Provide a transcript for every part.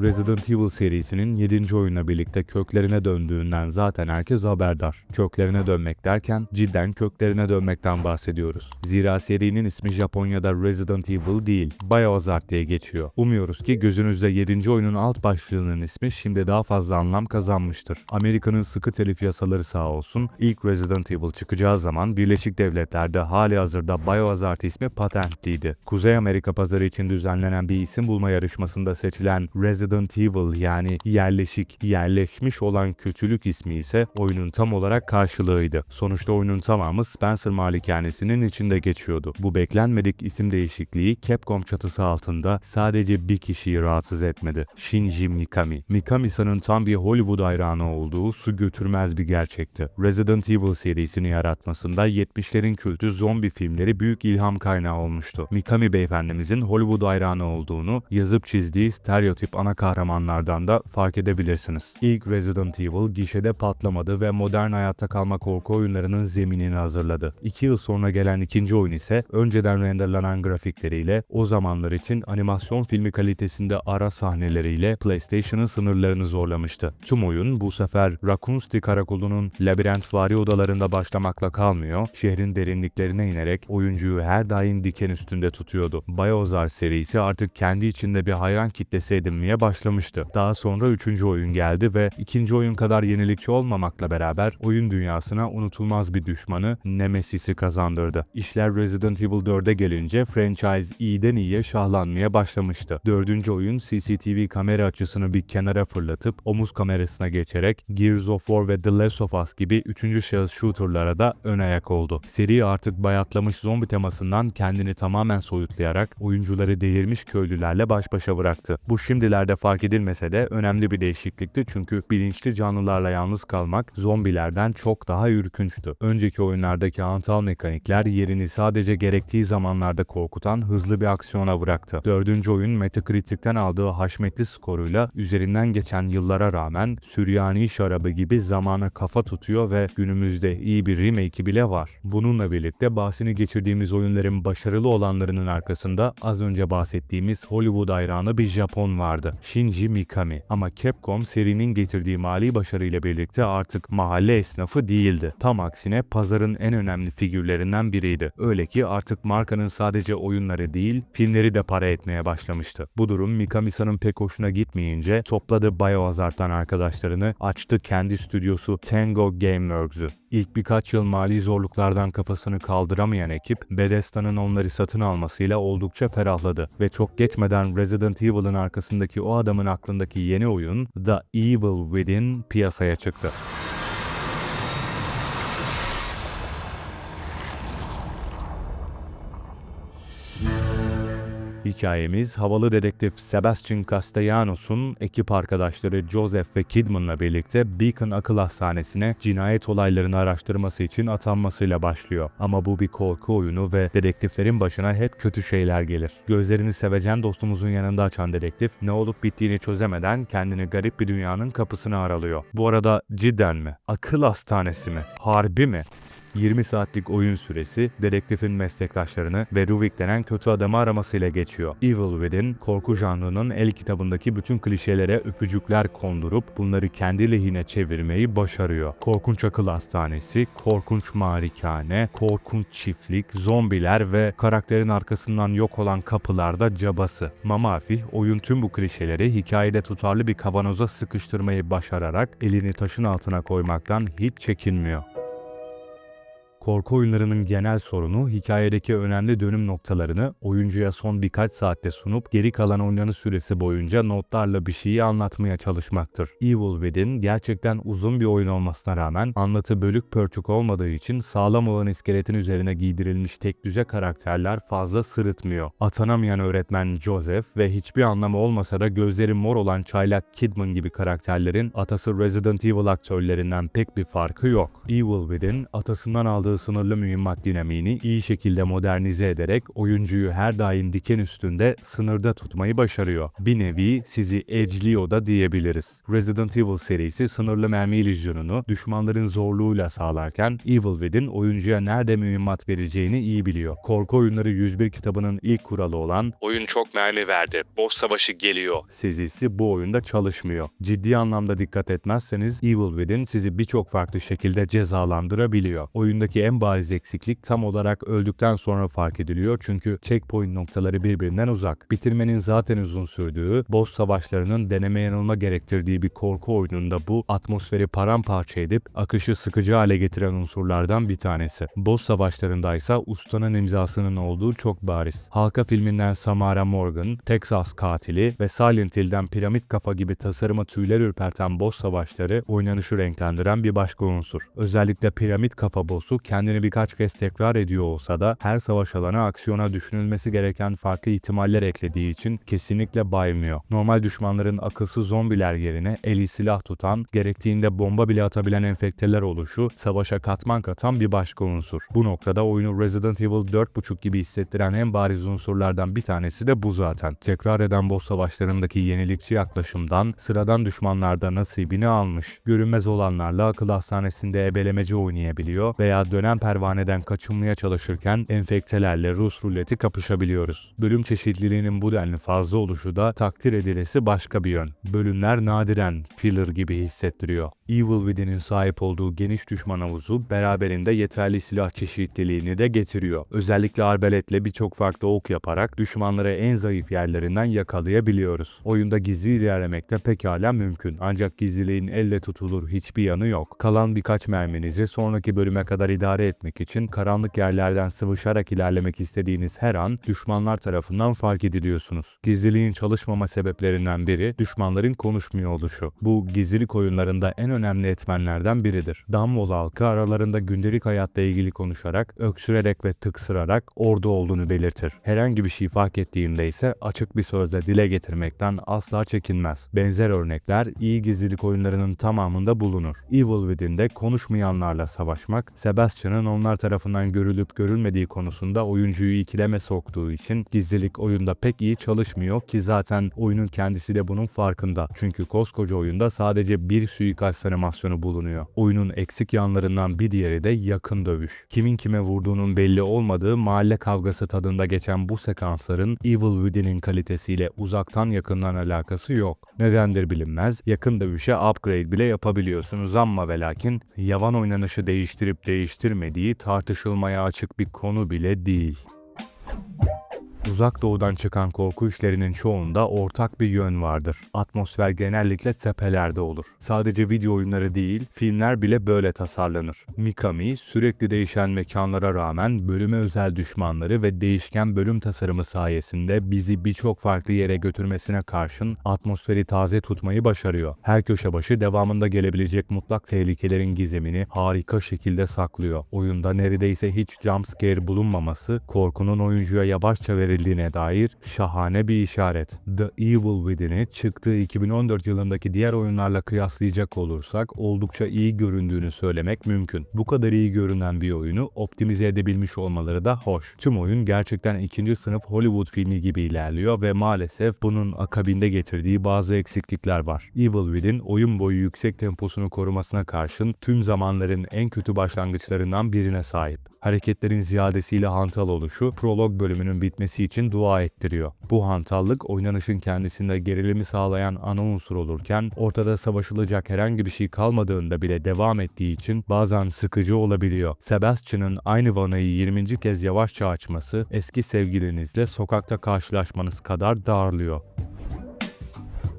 Resident Evil serisinin 7. oyunla birlikte köklerine döndüğünden zaten herkes haberdar. Köklerine dönmek derken cidden köklerine dönmekten bahsediyoruz. Zira serinin ismi Japonya'da Resident Evil değil, Biohazard diye geçiyor. Umuyoruz ki gözünüzde 7. oyunun alt başlığının ismi şimdi daha fazla anlam kazanmıştır. Amerika'nın sıkı telif yasaları sağ olsun, ilk Resident Evil çıkacağı zaman Birleşik Devletler'de hali hazırda Biohazard ismi patentliydi. Kuzey Amerika pazarı için düzenlenen bir isim bulma yarışmasında seçilen Resident Evil yani yerleşik, yerleşmiş olan kötülük ismi ise oyunun tam olarak karşılığıydı. Sonuçta oyunun tamamı Spencer malikanesinin içinde geçiyordu. Bu beklenmedik isim değişikliği Capcom çatısı altında sadece bir kişiyi rahatsız etmedi. Shinji Mikami. Mikami-san'ın tam bir Hollywood hayranı olduğu su götürmez bir gerçekti. Resident Evil serisini yaratmasında 70'lerin kültü zombi filmleri büyük ilham kaynağı olmuştu. Mikami beyefendimizin Hollywood hayranı olduğunu yazıp çizdiği stereotip ana kahramanlardan da fark edebilirsiniz. İlk Resident Evil gişede patlamadı ve modern hayatta kalma korku oyunlarının zeminini hazırladı. İki yıl sonra gelen ikinci oyun ise önceden renderlanan grafikleriyle o zamanlar için animasyon filmi kalitesinde ara sahneleriyle PlayStation'ın sınırlarını zorlamıştı. Tüm oyun bu sefer Raccoon City karakolunun labirentvari odalarında başlamakla kalmıyor, şehrin derinliklerine inerek oyuncuyu her daim diken üstünde tutuyordu. Biohazard serisi artık kendi içinde bir hayran kitlesi edinmeye başlamıştı. Daha sonra üçüncü oyun geldi ve ikinci oyun kadar yenilikçi olmamakla beraber oyun dünyasına unutulmaz bir düşmanı Nemesis'i kazandırdı. İşler Resident Evil 4'e gelince franchise iyiden iyiye şahlanmaya başlamıştı. Dördüncü oyun CCTV kamera açısını bir kenara fırlatıp omuz kamerasına geçerek Gears of War ve The Last of Us gibi üçüncü şahıs shooterlara da ön ayak oldu. Seri artık bayatlamış zombi temasından kendini tamamen soyutlayarak oyuncuları delirmiş köylülerle baş başa bıraktı. Bu şimdilerde fark edilmese de önemli bir değişiklikti çünkü bilinçli canlılarla yalnız kalmak zombilerden çok daha ürkünçtü. Önceki oyunlardaki hantal mekanikler yerini sadece gerektiği zamanlarda korkutan hızlı bir aksiyona bıraktı. Dördüncü oyun Metacritic'ten aldığı haşmetli skoruyla üzerinden geçen yıllara rağmen Süryani şarabı gibi zamana kafa tutuyor ve günümüzde iyi bir remake'i bile var. Bununla birlikte bahsini geçirdiğimiz oyunların başarılı olanlarının arkasında az önce bahsettiğimiz Hollywood hayranı bir Japon vardı. Shinji Mikami. Ama Capcom serinin getirdiği mali başarıyla birlikte artık mahalle esnafı değildi. Tam aksine pazarın en önemli figürlerinden biriydi. Öyle ki artık markanın sadece oyunları değil, filmleri de para etmeye başlamıştı. Bu durum Mikami-san'ın pek hoşuna gitmeyince topladı Biohazard'dan arkadaşlarını, açtı kendi stüdyosu Tango Gameworks'ü. İlk birkaç yıl mali zorluklardan kafasını kaldıramayan ekip, Bethesda'nın onları satın almasıyla oldukça ferahladı ve çok geçmeden Resident Evil'ın arkasındaki o adamın aklındaki yeni oyun The Evil Within piyasaya çıktı. Hikayemiz havalı dedektif Sebastian Castellanos'un ekip arkadaşları Joseph ve Kidman'la birlikte Beacon Akıl Hastanesi'ne cinayet olaylarını araştırması için atanmasıyla başlıyor. Ama bu bir korku oyunu ve dedektiflerin başına hep kötü şeyler gelir. Gözlerini sevecen dostumuzun yanında açan dedektif ne olup bittiğini çözemeden kendini garip bir dünyanın kapısını aralıyor. Bu arada cidden mi? Akıl hastanesi mi? Harbi mi? 20 saatlik oyun süresi dedektifin meslektaşlarını ve Ruvik denen kötü adamı aramasıyla geçiyor. Evil Within, korku janrının el kitabındaki bütün klişelere öpücükler kondurup bunları kendi lehine çevirmeyi başarıyor. Korkunç akıl hastanesi, korkunç malikane, korkunç çiftlik, zombiler ve karakterin arkasından yok olan kapılarda cabası. Mamafi, oyun tüm bu klişeleri hikayede tutarlı bir kavanoza sıkıştırmayı başararak elini taşın altına koymaktan hiç çekinmiyor. Korku oyunlarının genel sorunu hikayedeki önemli dönüm noktalarını oyuncuya son birkaç saatte sunup geri kalan oynanış süresi boyunca notlarla bir şeyi anlatmaya çalışmaktır. Evil Within gerçekten uzun bir oyun olmasına rağmen anlatı bölük pörçük olmadığı için sağlam olan iskeletin üzerine giydirilmiş tek düze karakterler fazla sırıtmıyor. Atanamayan öğretmen Joseph ve hiçbir anlamı olmasa da gözleri mor olan çaylak Kidman gibi karakterlerin atası Resident Evil aktörlerinden pek bir farkı yok. Evil Within atasından aldığı kullandığı sınırlı mühimmat dinamiğini iyi şekilde modernize ederek oyuncuyu her daim diken üstünde sınırda tutmayı başarıyor. Bir nevi sizi edge'liyor da diyebiliriz. Resident Evil serisi sınırlı mermi illüzyonunu düşmanların zorluğuyla sağlarken Evil Within oyuncuya nerede mühimmat vereceğini iyi biliyor. Korku oyunları 101 kitabının ilk kuralı olan oyun çok mermi verdi, boss savaşı geliyor sezisi bu oyunda çalışmıyor. Ciddi anlamda dikkat etmezseniz Evil Within sizi birçok farklı şekilde cezalandırabiliyor. Oyundaki en bariz eksiklik tam olarak öldükten sonra fark ediliyor çünkü checkpoint noktaları birbirinden uzak. Bitirmenin zaten uzun sürdüğü, boss savaşlarının deneme yanılma gerektirdiği bir korku oyununda bu atmosferi paramparça edip akışı sıkıcı hale getiren unsurlardan bir tanesi. Boss savaşlarında ise ustanın imzasının olduğu çok bariz. Halka filminden Samara Morgan, Texas katili ve Silent Hill'den piramit kafa gibi tasarıma tüyler ürperten boss savaşları oynanışı renklendiren bir başka unsur. Özellikle piramit kafa boss'u kendini birkaç kez tekrar ediyor olsa da her savaş alanı aksiyona düşünülmesi gereken farklı ihtimaller eklediği için kesinlikle baymıyor. Normal düşmanların akılsız zombiler yerine eli silah tutan, gerektiğinde bomba bile atabilen enfekteler oluşu savaşa katman katan bir başka unsur. Bu noktada oyunu Resident Evil 4.5 gibi hissettiren en bariz unsurlardan bir tanesi de bu zaten. Tekrar eden boss savaşlarındaki yenilikçi yaklaşımdan sıradan düşmanlarda nasibini almış. Görünmez olanlarla akıl hastanesinde ebelemeci oynayabiliyor veya dönen pervaneden kaçınmaya çalışırken enfektelerle Rus ruleti kapışabiliyoruz. Bölüm çeşitliliğinin bu denli fazla oluşu da takdir edilesi başka bir yön. Bölümler nadiren filler gibi hissettiriyor. Evil Within'in sahip olduğu geniş düşman havuzu beraberinde yeterli silah çeşitliliğini de getiriyor. Özellikle arbaletle birçok farklı ok yaparak düşmanları en zayıf yerlerinden yakalayabiliyoruz. Oyunda gizli ilerlemekte pekala mümkün ancak gizliliğin elle tutulur hiçbir yanı yok. Kalan birkaç merminizi sonraki bölüme kadar idare etmek için karanlık yerlerden sıvışarak ilerlemek istediğiniz her an düşmanlar tarafından fark ediliyorsunuz. Gizliliğin çalışmama sebeplerinden biri düşmanların konuşmuyor oluşu. Bu gizlilik oyunlarında en önemli etmenlerden biridir. Damwall halkı aralarında gündelik hayatla ilgili konuşarak, öksürerek ve tıksırarak orada olduğunu belirtir. Herhangi bir şey fark ettiğinde ise açık bir sözle dile getirmekten asla çekinmez. Benzer örnekler iyi gizlilik oyunlarının tamamında bulunur. Evil Within'de konuşmayanlarla savaşmak, Sebastian'ın onlar tarafından görülüp görülmediği konusunda oyuncuyu ikileme soktuğu için gizlilik oyunda pek iyi çalışmıyor ki zaten oyunun kendisi de bunun farkında. Çünkü koskoca oyunda sadece bir suikast animasyonu bulunuyor. Oyunun eksik yanlarından bir diğeri de yakın dövüş. Kimin kime vurduğunun belli olmadığı mahalle kavgası tadında geçen bu sekansların Evil Within'in kalitesiyle uzaktan yakından alakası yok. Nedendir bilinmez, yakın dövüşe upgrade bile yapabiliyorsunuz ama ve lakin yavan oynanışı değiştirip değiştirmediği tartışılmaya açık bir konu bile değil. Uzak doğudan çıkan korku işlerinin çoğunda ortak bir yön vardır. Atmosfer genellikle tepelerde olur. Sadece video oyunları değil, filmler bile böyle tasarlanır. Mikami, sürekli değişen mekanlara rağmen bölüme özel düşmanları ve değişken bölüm tasarımı sayesinde bizi birçok farklı yere götürmesine karşın atmosferi taze tutmayı başarıyor. Her köşe başı devamında gelebilecek mutlak tehlikelerin gizemini harika şekilde saklıyor. Oyunda neredeyse hiç jumpscare bulunmaması, korkunun oyuncuya yavaşça verildiğine dair şahane bir işaret. The Evil Within'i çıktığı 2014 yılındaki diğer oyunlarla kıyaslayacak olursak oldukça iyi göründüğünü söylemek mümkün. Bu kadar iyi görünen bir oyunu optimize edebilmiş olmaları da hoş. Tüm oyun gerçekten ikinci sınıf Hollywood filmi gibi ilerliyor ve maalesef bunun akabinde getirdiği bazı eksiklikler var. Evil Within oyun boyu yüksek temposunu korumasına karşın tüm zamanların en kötü başlangıçlarından birine sahip. Hareketlerin ziyadesiyle hantal oluşu prolog bölümünün bitmesi için dua ettiriyor. Bu hantallık oynanışın kendisinde gerilimi sağlayan ana unsur olurken ortada savaşılacak herhangi bir şey kalmadığında bile devam ettiği için bazen sıkıcı olabiliyor. Sebastian'ın aynı vanayı 20. kez yavaşça açması eski sevgilinizle sokakta karşılaşmanız kadar darlıyor.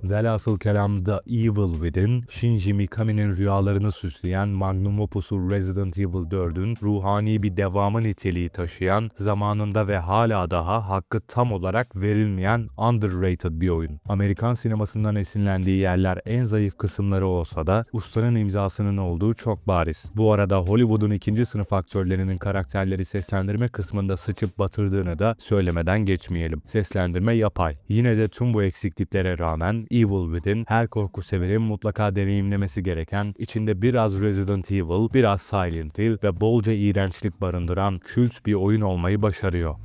Velhasıl kelam The Evil Within, Shinji Mikami'nin rüyalarını süsleyen magnum opusu Resident Evil 4'ün ruhani bir devamı niteliği taşıyan, zamanında ve hala daha hakkı tam olarak verilmeyen underrated bir oyun. Amerikan sinemasından esinlendiği yerler en zayıf kısımları olsa da ustanın imzasının olduğu çok bariz. Bu arada Hollywood'un ikinci sınıf aktörlerinin karakterleri seslendirme kısmında sıçıp batırdığını da söylemeden geçmeyelim. Seslendirme yapay. Yine de tüm bu eksikliklere rağmen Evil Within her korku severin mutlaka deneyimlemesi gereken, içinde biraz Resident Evil, biraz Silent Hill ve bolca iğrençlik barındıran kült bir oyun olmayı başarıyor.